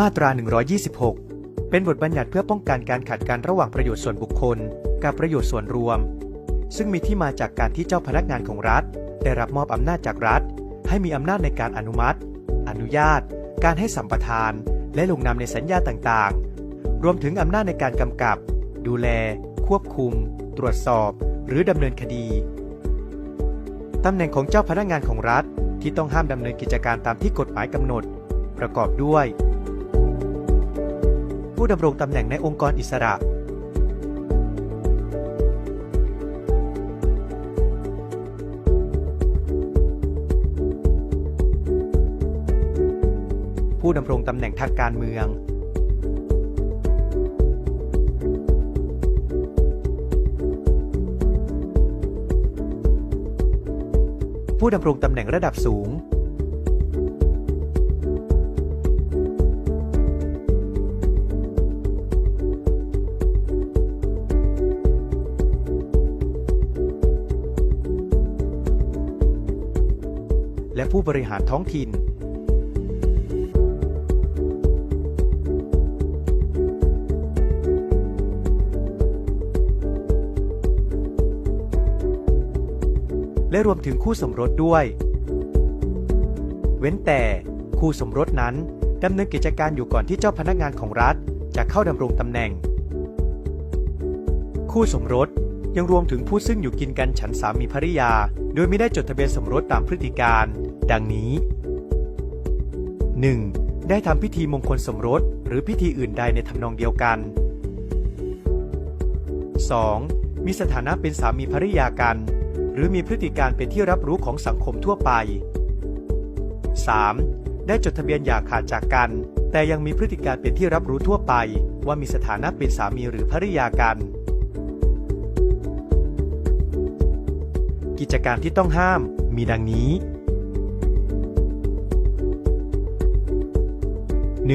มาตรา 126 เป็นบทบัญญัติเพื่อป้องกันการขัดกันระหว่างประโยชน์ส่วนบุคคล กับประโยชน์ส่วนรวม ซึ่งมีที่มาจากการที่เจ้าพนักงานของรัฐ ได้รับมอบอำนาจจากรัฐ ให้มีอำนาจในการอนุมัติ อนุญาต การให้สัมปทาน และลงนามในสัญญาต่างๆ รวมถึงอำนาจในการกำกับ ดูแล ควบคุม ตรวจสอบ หรือดำเนินคดีตำแหน่งของเจ้าพนักงานของรัฐที่ต้องห้ามดำเนินกิจการตามที่กฎหมายกำหนด ประกอบด้วย ผู้ดำรงตำแหน่งในองค์กรอิสระผู้ดำรงตำแหน่งทางการเมือง ผู้ดำรงตำแหน่งระดับสูง และผู้บริหารท้องถิ่นและรวมถึงคู่สมรสด้วย เว้นแต่คู่สมรสนั้นดำเนินกิจการอยู่ก่อนที่เจ้าพนักงานของรัฐ จะเข้าดำรงตำแหน่ง คู่สมรส ยังรวมถึงผู้ซึ่งอยู่กินกันฉันสามีภริยา โดยไม่ได้จดทะเบียนสมรสตามพฤติการ ดังนี้ 1. ได้ทำพิธีมงคลสมรส หรือพิธีอื่นใดในทำนองเดียวกัน 2. มีสถานะเป็นสามีภริยากัน หรือมีพฤติการเป็นที่รับรู้ของสังคมทั่วไป 3. ได้จดทะเบียนหย่าขาดจากกัน แต่ยังมีพฤติการเป็นที่รับรู้ทั่วไป ว่ามีสถานะเป็นสามีหรือภริยากัน กิจการที่ต้องห้ามมีดังนี้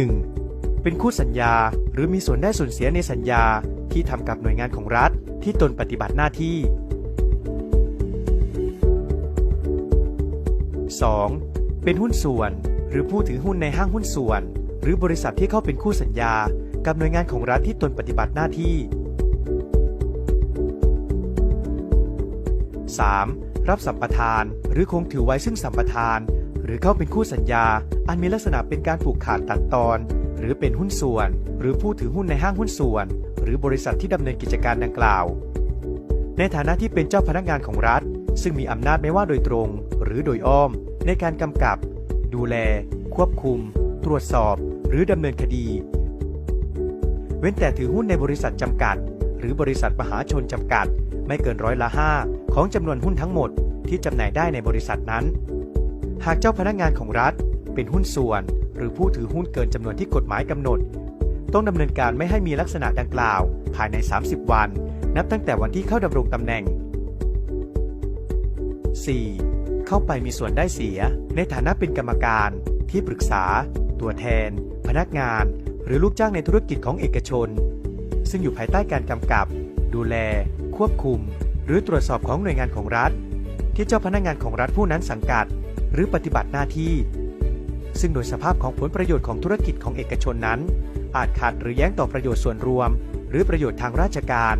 1. เป็นคู่สัญญาหรือมีส่วนได้ส่วนเสียในสัญญาที่ทำกับหน่วยงานของรัฐที่ตนปฏิบัติหน้าที่ 2. เป็นหุ้นส่วน หรือผู้ถือหุ้นในห้างหุ้นส่วน หรือบริษัทที่เข้าเป็นคู่สัญญา กับหน่วยงานของรัฐที่ตนปฏิบัติหน้าที่ 3. รับสัมปทาน หรือคงถือไว้ซึ่งสัมปทาน หรือเข้าเป็นคู่สัญญา อันมีลักษณะเป็นการผูกขาดตัดตอน หรือเป็นหุ้นส่วน หรือผู้ถือหุ้นในห้างหุ้นส่วน หรือบริษัทที่ดำเนินกิจการดังกล่าว ในฐานะที่เป็นเจ้าพนักงานของรัฐ ซึ่งมีอำนาจไม่ว่าโดยตรง หรือโดยอ้อม ในการกำกับ ดูแล ควบคุม ตรวจสอบ หรือดำเนินคดี เว้นแต่ถือหุ้นในบริษัทจำกัด หรือบริษัทมหาชนจำกัด ไม่เกินร้อยละห้า ของจำนวนหุ้นทั้งหมดที่จำหน่ายได้ในบริษัทนั้น หากเจ้าพนักงานของรัฐเป็นหุ้นส่วน หรือผู้ถือหุ้นเกินจำนวนที่กฎหมายกำหนด ต้องดำเนินการไม่ให้มีลักษณะดังกล่าว ภายใน 30 วัน นับตั้งแต่วันที่เข้าดำรงตำแหน่ง 4. เข้าไปมีส่วนได้เสีย ในฐานะเป็นกรรมการ ที่ปรึกษา ตัวแทน พนักงาน หรือลูกจ้างในธุรกิจของเอกชน ซึ่งอยู่ภายใต้การกำกับ ดูแล ควบคุม หรือตรวจสอบของหน่วยงานของรัฐ ที่เจ้าพนักงานของรัฐผู้นั้นสังกัด หรือปฏิบัติหน้าที่ ซึ่งโดยสภาพของผลประโยชน์ของธุรกิจของเอกชนนั้น อาจขัดหรือแย้งต่อประโยชน์ส่วนรวม หรือประโยชน์ทางราชการ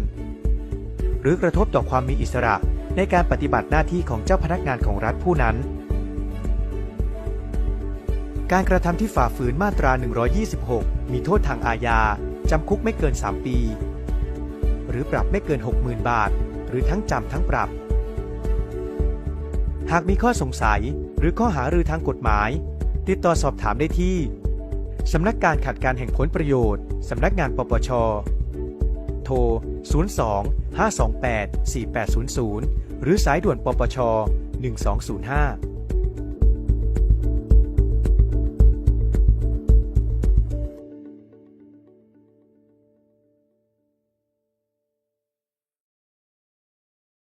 หรือกระทบต่อความมีอิสระในการปฏิบัติหน้าที่ของเจ้าพนักงานของรัฐผู้นั้น การกระทำที่ฝ่าฝืนมาตรา 126 มีโทษทางอาญาจำคุกไม่เกิน 3 ปี หรือปรับไม่เกิน 60,000 บาท หรือทั้งจำทั้งปรับ หากมีข้อสงสัยหรือข้อหารือทางกฎหมาย ติดต่อสอบถามได้ที่สำนักการขัดการแห่งผลประโยชน์ สำนักงานปปช โทร 02 528 4800 หรือสายด่วนปปช 1205